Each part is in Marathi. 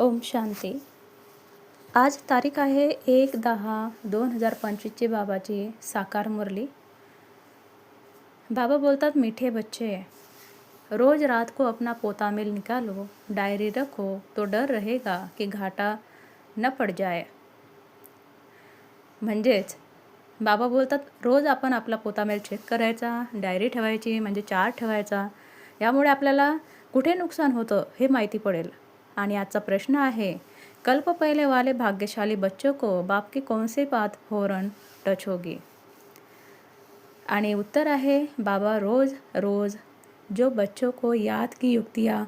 ओम शांती. आज तारीख आहे एक दहा दोन हजार पंचवीसची बाबाची साकार मुरली. बाबा बोलतात मीठे बच्चे रोज रात को अपना पोता मिल निकालो. डायरी रखो तो डर रहेगा की घाटा न पड जाए. म्हणजेच बाबा बोलतात रोज आपण आपला पोतामेल चेक करायचा डायरी ठेवायची म्हणजे चार्ट ठेवायचा. यामुळे आपल्याला कुठे नुकसान होतं हे माहिती पडेल. आणि आजचा प्रश्न आहे कल्प पहले वाले भाग्यशाली बच्चों को बाप की कौन से बात फौरन टच होगी आणि उत्तर आहे बाबा रोज रोज जो बच्चों को याद की युक्तियाँ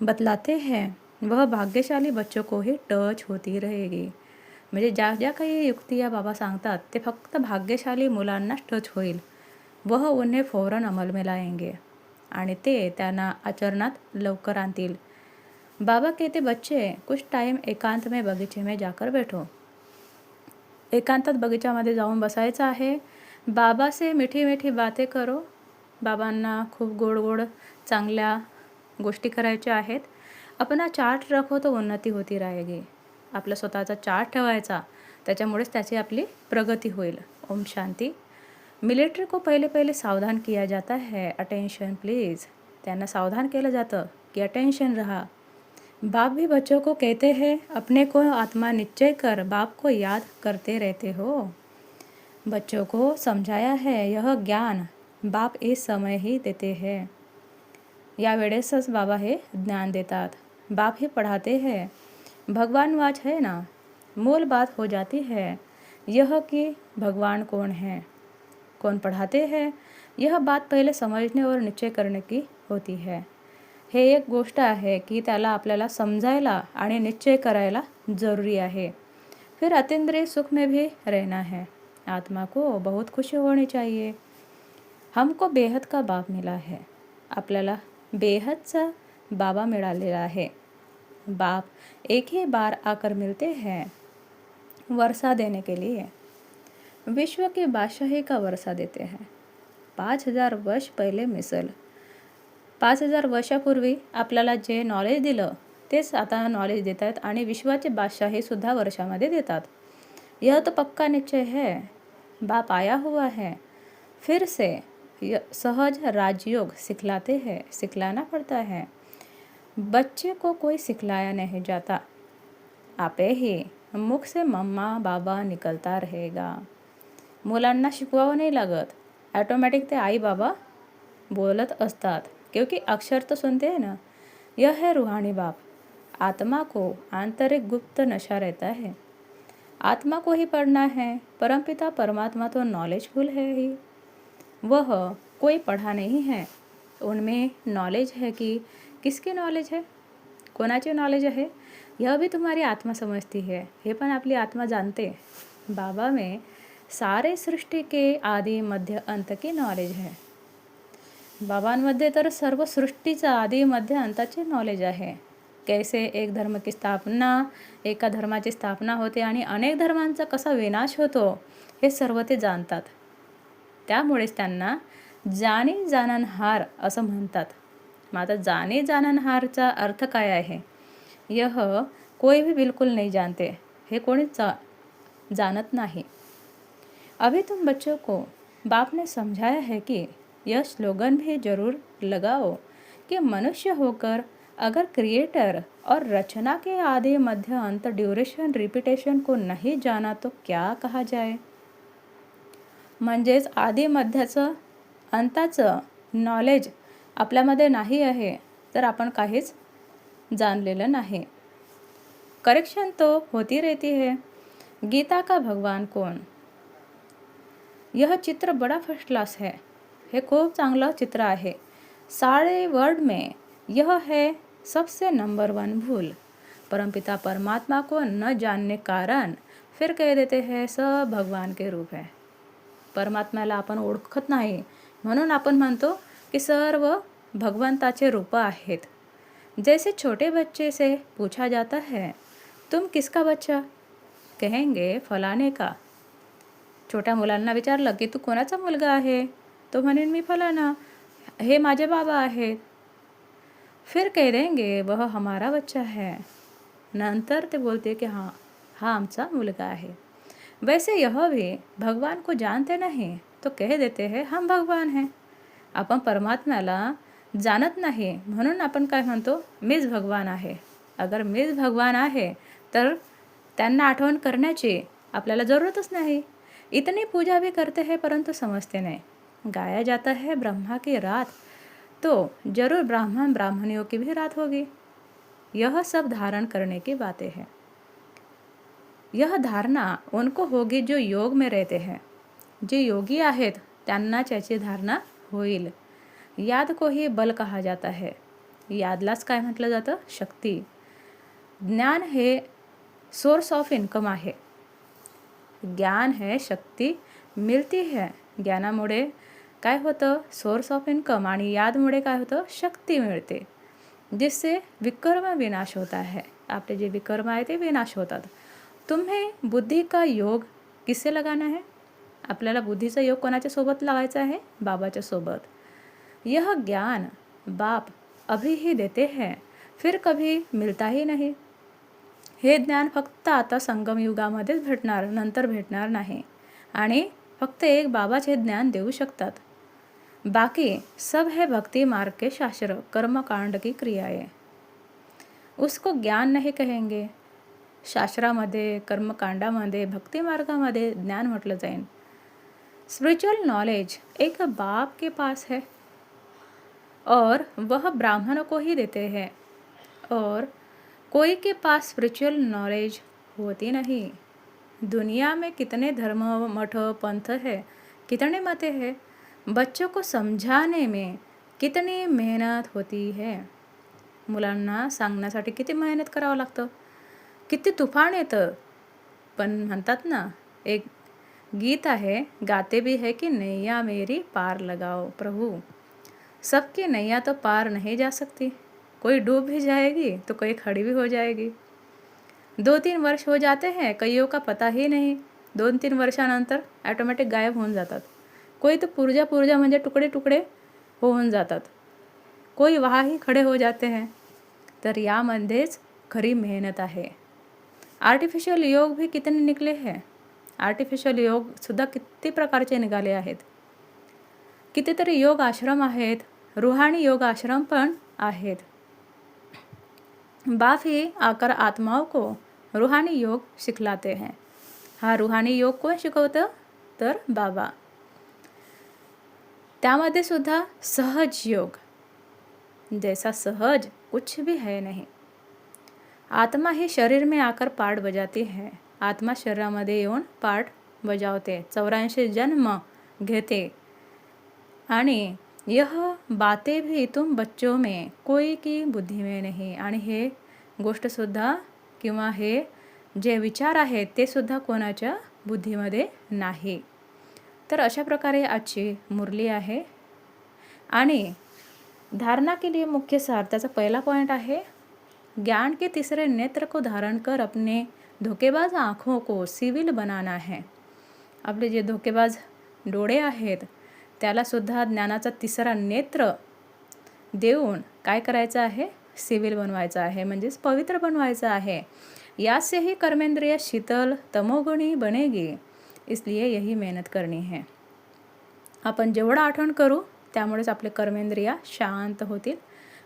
बतलाते हैं वह भाग्यशाली बच्चों को ही टच होती रहेगी। म्हणजे ज्या ज्या काही युक्तिया बाबा सांगतात ते फक्त भाग्यशाली मुलांनाच टच होईल वह उन्हें फौरन अमल में लाएंगे आणि ते त्यांना आचरणात लवकर आणतील बाबा कहते बच्चे कुछ टाइम एकांत में बगीचे में जाकर बैठो। एकांतात बगीच्यामध्ये जाऊन बसायचं आहे. बाबा से मिठी मिठी बातें करो. बाबांना खूप गोड गोड चांगल्या गोष्टी करायच्या आहेत. अपना चार्ट रखो तो उन्नती होती राहेगी. आपला स्वतःचा चार्ट ठेवायचा. त्याच्यामुळेच त्याची आपली प्रगती होईल. ओम शांती. मिलिट्री को पहिले पहिले सावधान किया जाता है. Attention please. त्यांना सावधान केलं जातं की अटेन्शन रहा. बाप भी बच्चों को कहते हैं, अपने को आत्मा निश्चय कर बाप को याद करते रहते हो। बच्चों को समझाया है यह ज्ञान बाप इस समय ही देते हैं। या वेळेसच बाबा हे ज्ञान देतात। बाप ही पढ़ाते हैं। भगवान वाच है ना? मूल बात हो जाती है यह कि भगवान कौन है? कौन पढ़ाते हैं? यह बात पहले समझने और निश्चय करने की होती है। हे एक गोष्ट आहे की त्याला आपल्याला समजायला आणि निश्चय करायला जरूरी आहे. फिर अतीन्द्रिय सुख में भी रहना है. आत्मा को बहुत खुशी होनी चाहिए. हमको बेहद का बाप मिला है. आपल्याला बेहदचा बाबा मिळालेला आहे. बाप एक ही बार आकर मिलते हैं वर्षा देने के लिए. विश्व की बादशाही का वर्षा देते हैं. पाच हजार वर्ष पहिले मिसल पाच हजार वर्षापूर्वी आपल्याला जे नॉलेज दिलं तेच आता नॉलेज देत आहेत आणि विश्वाचे बादशाहीसुद्धा वर्षामध्ये देतात. यह तो पक्का निश्चय है बाप आया हुआ है फिर से सहज राजयोग सिखलाते हैं सिखलाना पड़ता है। बच्चे को कोई सिखलाया नहीं जाता आपे ही मुख से मम्मा बाबा निकलता रहेगा। मुलांना शिकवावं नाही लागत ॲटोमॅटिक ते आई बाबा बोलत असतात। क्योंकि अक्षर तो सुनते हैं ना। यह है रूहानी बाप। आत्मा को आंतरिक गुप्त नशा रहता है। आत्मा को ही पढ़ना है, परमपिता परमात्मा तो नॉलेजफुल है ही। वह कोई पढ़ा नहीं है। उनमें नॉलेज है कि किसकी नॉलेज है? कोणाची नॉलेज आहे यह भी तुम्हारी आत्मा समझती है। हे पण आपली आत्मा जानते। बाबा में सारे सृष्टि के आदि मध्य अंत की नॉलेज है। बाबांमध्ये तर सर्व सृष्टीचा आधी मध्य अंताचे नॉलेज आहे. कैसे एक धर्म की स्थापना एका धर्माची स्थापना होते आणि अनेक धर्मांचा कसा विनाश होतो हे सर्व ते जाणतात. त्यामुळेच त्यांना जाणी जाननहार असं म्हणतात. मग आता जाणी अर्थ काय आहे? यह कोई भी बिलकुल नाही जानते हे कोणीच जा जानत नाही. अभी तुम बच्चों को बाप ने समझाया है कि यह स्लोगन भी जरूर लगाओ कि मनुष्य होकर अगर क्रिएटर और रचना के आधे मध्य अंत ड्यूरेशन रिपीटेशन को नहीं जाना तो क्या कहा जाए? म्हणजेच आधी मध्याचं अंताचं नॉलेज आपल्यामध्ये नाही आहे तर आपण काहीच जानलेलं नाही. करेक्शन तो होती रहती है. गीता का भगवान कौन? यह चित्र बड़ा फर्स्ट क्लास है. हे खूप चांगलं चित्र आहे. सारे वर्ड में यह है सबसे नंबर वन भूल. परमपिता परमात्मा को न जानने कारण फिर कह देते हैं सब भगवान के रूप है. परमात्म्याला आपण ओळखत नाही. म्हणून आपण म्हणतो की सर्व भगवंताचे रूप आहेत. जैसे छोटे बच्चे से पूछा जाता है तुम किसका बच्चा? कहेंगे फलाने का. छोट्या मुलांना विचारलं की तू कोणाचा मुलगा आहे? तो म्हणेन मी फलाना हे माझे बाबा आहेत. फिर कह देंगे वह हमारा बच्चा है. नंतर ते बोलते की हां हा आमचा मुलगा आहे वैसे यह भी भगवान को जानते नहीं तो कह देते हैं हम भगवान हैं आपण परमात्म्याला जाणत नाही म्हणून आपण काय म्हणतो मीच भगवान आहे. अगर मीच भगवान आहे तर त्यांना आठवण करण्याची आपल्याला जरूरतच नाही. इतनी पूजा भी करते हैं परंतु समजते नाही. गाया जाता है ब्रह्मा की रात। तो जरूर ब्राह्मण ब्राह्मणियों की भी रात होगी। यह सब धारण करने की बातें हैं। यह धारणा उनको होगी जो योग में रहते हैं। जे योगी आहेत त्यांनाच याची धारणा होईल। याद को ही बल कहा जाता है। यादलाच काय म्हटलं जातं? शक्ती। ज्ञान हे सोर्स ऑफ इन्कम आहे। ज्ञान है शक्ती मिळती है ज्ञानामुळे काय होतं? सोर्स ऑफ इन्कम आणि यादमुळे काय होतं? शक्ती मिळते. जिससे विकर्म विनाश होता है आपले जे विकर्म आहे ते विनाश होतात. तुम्ही बुद्धी का योग किसे लगाना है? आपल्याला बुद्धीचा योग कोणाच्या सोबत लावायचा आहे? बाबाच्या सोबत. यह ज्ञान बाप अभी ही देते हैं. फिर कभी मिलता ही नाही. हे ज्ञान फक्त आता संगम युगामध्येच भेटणार नंतर भेटणार नाही. आणि फक्त एक बाबाचे ज्ञान देऊ शकतात. बाकी सब है भक्ति मार्ग के शास्त्र, कर्मकांड की क्रियाएँ। उसको ज्ञान नहीं कहेंगे। शास्त्रामध्ये, कर्मकांडामध्ये, भक्ती मार्गामध्ये ज्ञान म्हटलं जाईल स्पिरिचुअल नॉलेज एक बाप के पास है और वह ब्राह्मणों को ही देते हैं और कोई के पास स्पिरिचुअल नॉलेज होती नहीं। दुनिया में कितने धर्म, मठ, पंथ है, कितने मते हैं बच्चों को समझाने में कितनी मेहनत होती है? मुलांना सांगण्यासाठी किती मेहनत करावं लागतं? किती तुफान येतं? पण म्हणतात ना, एक गीत आहे, गाते भी है कि नैया मेरी पार लगाओ प्रभु. सबकी नैया तो पार नहीं जा सकती। कोई डूब भी जाएगी तो कोई खड़ी भी हो जाएगी। दो तीन वर्ष हो जाते हैं, कईयों का पता ही नहीं। दोन तीन वर्षानंतर ॲटोमॅटिक गायब होऊन जातात. कोई तो पुर्जा पुर्जा म्हणजे तुकडे तुकडे होऊन जातात. कोई वहाही खडे हो जाते हैं तर यामध्येच खरी मेहनत आहे. आर्टिफिशियल योग भी कितने निकले है? आर्टिफिशियल योग सुद्धा किती प्रकारचे निघाले आहेत? कितीतरी योग आश्रम आहेत रुहाणी योग आश्रम पण आहेत. बाफ ही आकर आत्माओं को रुहानी योग शिकलाते हैं. हा रुहानी योग कोण शिकवतं? तर बाबा. त्यामध्ये सुद्धा सहज योग. जैसा सहज कुछ भी है नहीं. आत्मा ही शरीर में आकर पाठ बजाती है. आत्मा शरीरामध्ये येऊन पाठ बजावते. चौऱ्याऐंशी जन्म घेते. आणि यह बातें भी तुम बच्चों में कोई की बुद्धी में नाही. आणि हे गोष्टसुद्धा किंवा हे जे विचार आहेत ते सुद्धा कोणाच्या बुद्धीमध्ये नाही. तर अशा प्रकारे आजची मुरली आहे. आणि धारणा के लिए मुख्य सार त्याचा पहिला पॉईंट आहे ज्ञान के तीसरे नेत्र को धारण कर अपने धोकेबाज आँखों को सिविल बनाना है। आपले जे धोकेबाज डोळे आहेत त्यालासुद्धा ज्ञानाचा तिसरा नेत्र देऊन काय करायचं आहे? सिविल बनवायचं आहे म्हणजेच पवित्र बनवायचं आहे. यासेही कर्मेंद्रिय शीतल तमोगुणी बनेगी. इसलिए यही मेहनत करनी है। आपण जेवढं आठवण करू त्यामुळेच आपले कर्मेंद्रिया शांत होतील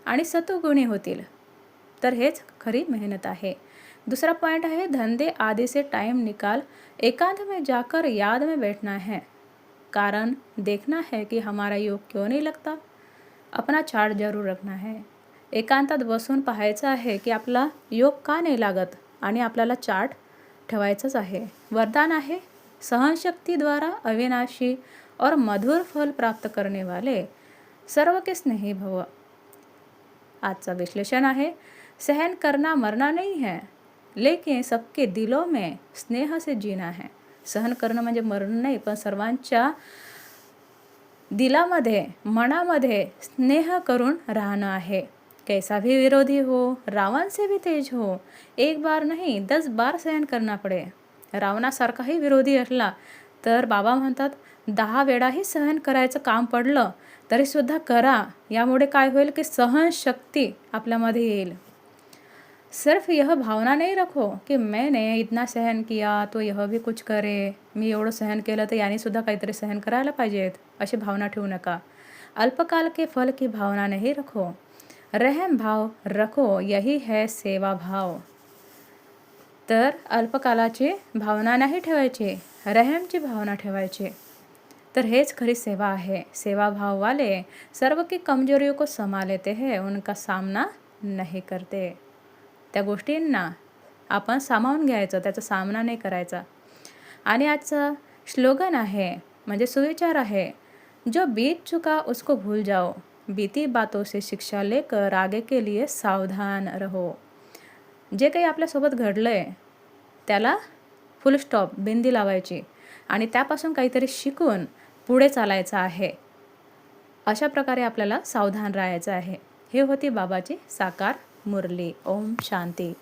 आणि सतोगुणी होतील. तर हेच खरी मेहनत आहे. दूसरा पॉइंट है धंधे आदि से टाइम निकाल एकांत में जाकर याद में बैठना है. कारण देखना है कि हमारा योग क्यों नहीं लगता? अपना चार्ट जरूर रखना है. एकांतात बसून पाहायचं आहे की आपला योग का नाही लागत आणि आपल्याला चार्ट ठेवायचंच आहे. वरदान आहे सहनशक्तीद्वारा अविनाशी और मधुर फल प्राप्त करने वाले सर्व के स्नेही भव। आजचा विश्लेषण आहे, सहन करना मरना नहीं है, लेकिन सबके दिलों में स्नेह से जीना है। सहन करणं म्हणजे मरण नाही, पण सर्वांच्या दिलामध्ये, मनामध्ये स्नेह करून राहणं आहे। कैसा भी विरोधी हो, रावण से भी तेज हो, एक बार नहीं, दस बार सहन करना पडे। रावणासारखाही विरोधी असला तर बाबा म्हणतात दहा वेळाही सहन करायचं काम पडलं तरीसुद्धा करा. यामुळे काय होईल की सहनशक्ती आपल्यामध्ये येईल. सिर्फ यह भावना नहीं रखो की मैंने इतना सहन किया तो यह भी कुछ करे. मी एवढं सहन केलं तर यानेसुद्धा काहीतरी सहन करायला पाहिजेत अशी भावना ठेवू नका. अल्पकाल के फल की भावना नहीं रखो. रहम भाव रखो यही है सेवा भाव. तर अल्पकालाची भावना नाही ठेवायची रहमची भावना ठेवायची. तर हेच खरी सेवा आहे. सेवा भाव वाले सर्व की कमजोरियों को समा लेते हैं उनका सामना नाही करते. त्या गोष्टींना आपण सामावून घ्यायचं त्याचा सामना नाही करायचा. आणि आजचं स्लोगन आहे म्हणजे सुविचार आहे. जो बीत चुका उसको भूल जाओ बीती बातों से शिक्षा लेकर आगे के लिए सावधान रहो. जे काही आपल्यासोबत घडलं आहे त्याला फुल स्टॉप बिंदी लावायची. आणि त्यापासून काहीतरी शिकून पुढे चालायचं आहे. अशा प्रकारे आपल्याला सावधान राहायचं आहे. हे होती बाबाची साकार मुरली. ओम शांती.